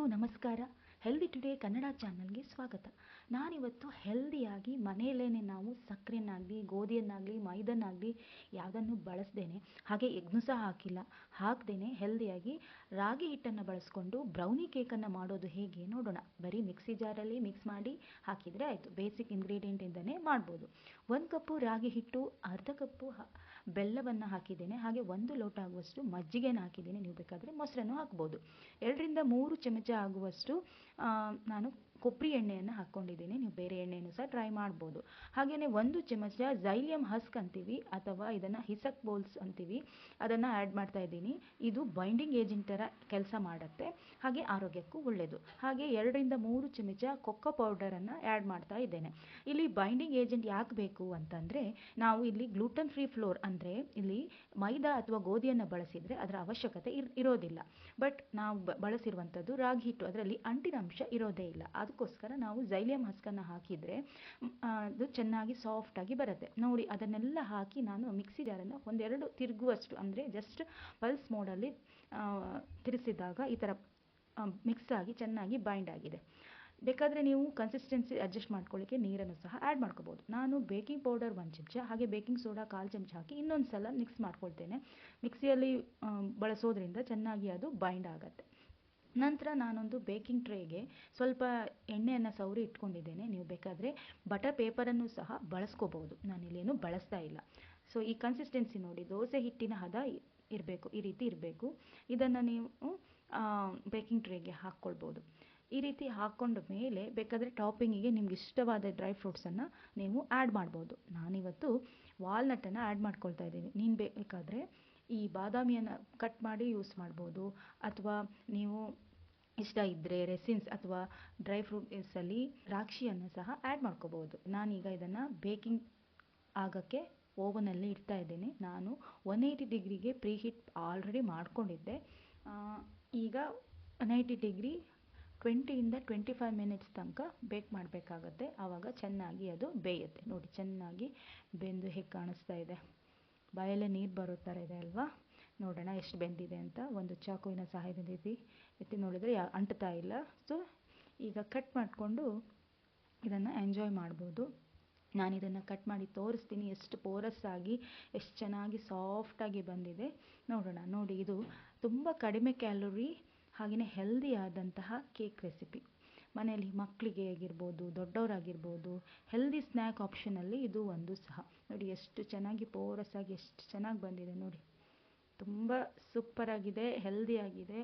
ಎಲ್ರಿಗೂ ನಮಸ್ಕಾರ. Healthy today Kannada ಚಾನಲ್ಗೆ ಸ್ವಾಗತ. ನಾನಿವತ್ತು ಹೆಲ್ದಿಯಾಗಿ ಮನೆಯಲ್ಲೇ ನಾವು ಸಕ್ಕರೆಯನ್ನಾಗಲಿ ಗೋಧಿಯನ್ನಾಗಲಿ, ಮೈದನ್ನಾಗಲಿ ಯಾವುದನ್ನು ಬಳಸ್ದೇನೆ. ಹಾಗೆ ಎಗ್ನೂ ಸಹ ಹಾಕಿಲ್ಲ. ಹಾಕ್ದೇನೆ ಹೆಲ್ದಿಯಾಗಿ ರಾಗಿ ಹಿಟ್ಟನ್ನು ಬಳಸ್ಕೊಂಡು ಬ್ರೌನಿ ಕೇಕನ್ನು ಮಾಡೋದು ಹೇಗೆ ನೋಡೋಣ. ಬರೀ ಮಿಕ್ಸಿ ಜಾರಲ್ಲಿ ಮಿಕ್ಸ್ ಮಾಡಿ ಹಾಕಿದರೆ ಆಯಿತು. ಬೇಸಿಕ್ ಇಂಗ್ರೀಡಿಯೆಂಟಿಂದನೇ ಮಾಡ್ಬೋದು. ಒಂದು ಕಪ್ಪು ರಾಗಿ ಹಿಟ್ಟು, ಅರ್ಧ ಕಪ್ಪು ಬೆಲ್ಲವನ್ನು ಹಾಕಿದ್ದೇನೆ. ಹಾಗೆ ಒಂದು ಲೋಟ ಆಗುವಷ್ಟು ಮಜ್ಜಿಗೆನ ಹಾಕಿದ್ದೀನಿ. ನೀವು ಬೇಕಾದರೆ ಮೊಸರನ್ನು ಹಾಕ್ಬೋದು. ಎರಡರಿಂದ ಮೂರು ಚಮಚ ಆಗುವಷ್ಟು ನಾನು ಕೊಬ್ಬರಿ ಎಣ್ಣೆಯನ್ನು ಹಾಕ್ಕೊಂಡಿದ್ದೀನಿ ನೀವು ಬೇರೆ ಎಣ್ಣೆಯನ್ನು ಸಹ ಟ್ರೈ ಮಾಡ್ಬೋದು. ಹಾಗೆಯೇ ಒಂದು ಚಮಚ ಝೈಲಿಯಂ ಹಸ್ಕ್ ಅಂತೀವಿ ಅಥವಾ ಇದನ್ನು ಹಿಸಕ್ ಬೋಲ್ಸ್ ಅಂತೀವಿ. ಅದನ್ನು ಆ್ಯಡ್ ಮಾಡ್ತಾ ಇದ್ದೀನಿ. ಇದು ಬೈಂಡಿಂಗ್ ಏಜೆಂಟ್ ಥರ ಕೆಲಸ ಮಾಡುತ್ತೆ. ಹಾಗೆ ಆರೋಗ್ಯಕ್ಕೂ ಒಳ್ಳೆಯದು ಹಾಗೆ ಎರಡರಿಂದ ಮೂರು ಚಮಚ ಕೊಕ್ಕೋ ಪೌಡರನ್ನು ಆ್ಯಡ್ ಮಾಡ್ತಾ ಇದ್ದೇನೆ. ಇಲ್ಲಿ ಬೈಂಡಿಂಗ್ ಏಜೆಂಟ್ ಯಾಕೆ ಬೇಕು ಅಂತಂದರೆ ನಾವು ಇಲ್ಲಿ ಗ್ಲೂಟನ್ ಫ್ರೀ ಫ್ಲೋರ್ ಅಂದರೆ ಇಲ್ಲಿ ಮೈದಾ ಅಥವಾ ಗೋಧಿಯನ್ನು ಬಳಸಿದರೆ ಅದರ ಅವಶ್ಯಕತೆ ಇರ್, ಇರೋದಿಲ್ಲ. ಬಟ್ ನಾವು ಬಳಸಿರುವಂಥದ್ದು ರಾಗಿ ಹಿಟ್ಟು. ಅದರಲ್ಲಿ ಅಂಟಿನ ಅಂಶ ಇರೋದೇ ಇಲ್ಲ. ಅದಕ್ಕೋಸ್ಕರ ನಾವು ಝೈಲಿಯಂ ಹಸ್ಕನ್ನು ಹಾಕಿದರೆ ಅದು ಚೆನ್ನಾಗಿ ಸಾಫ್ಟಾಗಿ ಬರುತ್ತೆ. ನೋಡಿ, ಅದನ್ನೆಲ್ಲ ಹಾಕಿ ನಾನು ಮಿಕ್ಸಿ ಜಾರನ್ನು ಒಂದೆರಡು ತಿರುಗುವಷ್ಟು, ಅಂದರೆ ಜಸ್ಟ್ ಪಲ್ಸ್ ಮೋಡಲ್ಲಿ ತಿರುಗಿಸಿದಾಗ ಈ ಥರ ಮಿಕ್ಸ್ ಆಗಿ ಚೆನ್ನಾಗಿ ಬೈಂಡ್ ಆಗಿದೆ. ಬೇಕಾದರೆ ನೀವು ಕನ್ಸಿಸ್ಟೆನ್ಸಿ ಅಡ್ಜಸ್ಟ್ ಮಾಡ್ಕೊಳ್ಳಿಕ್ಕೆ ನೀರನ್ನು ಸಹ ಆ್ಯಡ್ ಮಾಡ್ಕೋಬೋದು. ನಾನು ಬೇಕಿಂಗ್ ಪೌಡರ್ ಒಂದು ಚಮಚ, ಹಾಗೆ ಬೇಕಿಂಗ್ ಸೋಡಾ ಕಾಲು ಚಮಚ ಹಾಕಿ ಇನ್ನೊಂದು ಸಲ ಮಿಕ್ಸ್ ಮಾಡ್ಕೊಳ್ತೇನೆ. ಮಿಕ್ಸಿಯಲ್ಲಿ ಬಳಸೋದ್ರಿಂದ ಚೆನ್ನಾಗಿ ಅದು ಬೈಂಡ್ ಆಗುತ್ತೆ. ನಂತರ ನಾನೊಂದು ಬೇಕಿಂಗ್ ಟ್ರೇಗೆ ಸ್ವಲ್ಪ ಎಣ್ಣೆಯನ್ನು ಸವರಿ ಇಟ್ಕೊಂಡಿದ್ದೇನೆ, ನೀವು ಬೇಕಾದರೆ ಬಟರ್ ಪೇಪರನ್ನು ಸಹ ಬಳಸ್ಕೋಬೋದು ನಾನಿಲ್ಲೇನು ಬಳಸ್ತಾ ಇಲ್ಲ. ಸೊ ಈ ಕನ್ಸಿಸ್ಟೆನ್ಸಿ ನೋಡಿ, ದೋಸೆ ಹಿಟ್ಟಿನ ಹದ ಇರಬೇಕು, ಈ ರೀತಿ ಇರಬೇಕು. ಇದನ್ನು ನೀವು ಬೇಕಿಂಗ್ ಟ್ರೇಗೆ ಹಾಕ್ಕೊಳ್ಬೋದು. ಈ ರೀತಿ ಹಾಕ್ಕೊಂಡ ಮೇಲೆ ಬೇಕಾದರೆ ಟಾಪಿಂಗಿಗೆ ನಿಮ್ಗೆ ಇಷ್ಟವಾದ ಡ್ರೈ ಫ್ರೂಟ್ಸನ್ನು ನೀವು ಆ್ಯಡ್ ಮಾಡ್ಬೋದು. ನಾನಿವತ್ತು ವಾಲ್ನಟನ್ನು ಆ್ಯಡ್ ಮಾಡ್ಕೊಳ್ತಾ ಇದ್ದೀನಿ. ನೀನು ಬೇಕಾದರೆ ಈ ಬಾದಾಮಿಯನ್ನು ಕಟ್ ಮಾಡಿ ಯೂಸ್ ಮಾಡ್ಬೋದು. ಅಥವಾ ನೀವು ಇಷ್ಟ ಇದ್ದರೆ ರೆಸಿನ್ಸ್ ಅಥವಾ ಡ್ರೈ ಫ್ರೂಟ್ಸಲ್ಲಿ ದ್ರಾಕ್ಷಿಯನ್ನು ಸಹ ಆ್ಯಡ್ ಮಾಡ್ಕೋಬೋದು. ನಾನೀಗ ಇದನ್ನು ಬೇಕಿಂಗ್ ಆಗೋಕ್ಕೆ ಓವನಲ್ಲಿ ಇಡ್ತಾ ಇದ್ದೇನೆ. ನಾನು ಒನ್ ಏಯ್ಟಿ ಡಿಗ್ರಿಗೆ ಪ್ರೀ ಹೀಟ್ ಆಲ್ರೆಡಿ ಮಾಡ್ಕೊಂಡಿದ್ದೆ ಈಗ ಒನ್ ಏಯ್ಟಿ ಡಿಗ್ರಿ ಟ್ವೆಂಟಿಯಿಂದ ಟ್ವೆಂಟಿ ಫೈವ್ ಮಿನಿಟ್ಸ್ ತನಕ ಬೇಕ್ ಮಾಡಬೇಕಾಗತ್ತೆ. ಆವಾಗ ಚೆನ್ನಾಗಿ ಅದು ಬೇಯುತ್ತೆ. ನೋಡಿ, ಚೆನ್ನಾಗಿ ಬೆಂದು ಹೇಗೆ ಕಾಣಿಸ್ತಾ ಇದೆ. ಬಾಯಲ್ಲೇ ನೀರು ಬರೋ ಥರ ಇದೆ ಅಲ್ವಾ? ನೋಡೋಣ ಎಷ್ಟು ಬೆಂದಿದೆ ಅಂತ. ಒಂದು ಚಾಕುವಿನ ಸಹಾಯದಿಂದ ಎತ್ತಿ ಎತ್ತಿ ನೋಡಿದರೆ ಯಾ ಅಂಟ್ತಾ ಇಲ್ಲ. ಸೊ ಈಗ ಕಟ್ ಮಾಡಿಕೊಂಡು ಇದನ್ನು ಎಂಜಾಯ್ ಮಾಡ್ಬೋದು. ನಾನು ಇದನ್ನು ಕಟ್ ಮಾಡಿ ತೋರಿಸ್ತೀನಿ ಎಷ್ಟು ಪೋರಸ್ ಆಗಿ, ಎಷ್ಟು ಚೆನ್ನಾಗಿ ಸಾಫ್ಟಾಗಿ ಬಂದಿದೆ. ನೋಡೋಣ. ನೋಡಿ, ಇದು ತುಂಬ ಕಡಿಮೆ ಕ್ಯಾಲೋರಿ ಹಾಗೆಯೇ ಹೆಲ್ದಿ ಆದಂತಹ ಕೇಕ್ ರೆಸಿಪಿ ಮನೆಯಲ್ಲಿ ಮಕ್ಕಳಿಗೆ ಆಗಿರ್ಬೋದು, ದೊಡ್ಡವರಾಗಿರ್ಬೋದು ಹೆಲ್ದಿ ಸ್ನ್ಯಾಕ್ ಆಪ್ಷನಲ್ಲಿ ಇದು ಒಂದು ಸಹ. ನೋಡಿ, ಎಷ್ಟು ಚೆನ್ನಾಗಿ ಪೋರಸ್ ಆಗಿ ಎಷ್ಟು ಚೆನ್ನಾಗಿ ಬಂದಿದೆ ನೋಡಿ. ತುಂಬ ಸೂಪರಾಗಿದೆ ಹೆಲ್ದಿಯಾಗಿದೆ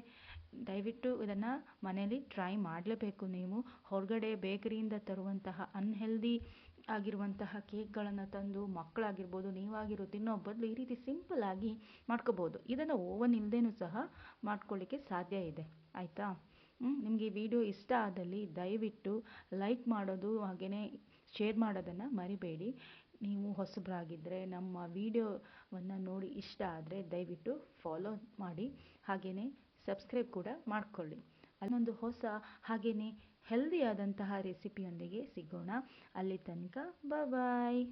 ದಯವಿಟ್ಟು ಇದನ್ನು ಮನೆಯಲ್ಲಿ ಟ್ರೈ ಮಾಡಲೇಬೇಕು ನೀವು. ಹೊರಗಡೆ ಬೇಕರಿಯಿಂದ ತರುವಂತಹ ಅನ್ಹೆಲ್ದಿ ಆಗಿರುವಂತಹ ಕೇಕ್ಗಳನ್ನು ತಂದು ಮಕ್ಕಳಾಗಿರ್ಬೋದು, ನೀವಾಗಿರೋ ತಿನ್ನೋ ಬದಲು ಈ ರೀತಿ ಸಿಂಪಲ್ ಆಗಿ ಮಾಡ್ಕೋಬೋದು. ಇದನ್ನು ಓವನ್ ಇಲ್ಲದೇನೂ ಸಹ ಮಾಡ್ಕೊಳ್ಳಿಕ್ಕೆ ಸಾಧ್ಯ ಇದೆ. ಆಯಿತಾ? ನಿಮಗೆ ಈ ವಿಡಿಯೋ ಇಷ್ಟ ಆದಲ್ಲಿ ದಯವಿಟ್ಟು ಲೈಕ್ ಮಾಡೋದು ಹಾಗೆಯೇ ಶೇರ್ ಮಾಡೋದನ್ನು ಮರಿಬೇಡಿ. ನೀವು ಹೊಸಬರಾಗಿದ್ದರೆ ನಮ್ಮ ವೀಡಿಯೋವನ್ನು ನೋಡಿ ಇಷ್ಟ ಆದರೆ ದಯವಿಟ್ಟು ಫಾಲೋ ಮಾಡಿ. ಹಾಗೆಯೇ ಸಬ್ಸ್ಕ್ರೈಬ್ ಕೂಡ ಮಾಡಿಕೊಳ್ಳಿ. ಅಲ್ಲೊಂದು ಹೊಸ ಹಾಗೆಯೇ ಹೆಲ್ದಿಯಾದಂತಹ ರೆಸಿಪಿಯೊಂದಿಗೆ ಸಿಗೋಣ. ಅಲ್ಲಿ ತನಕ ಬಾಯ್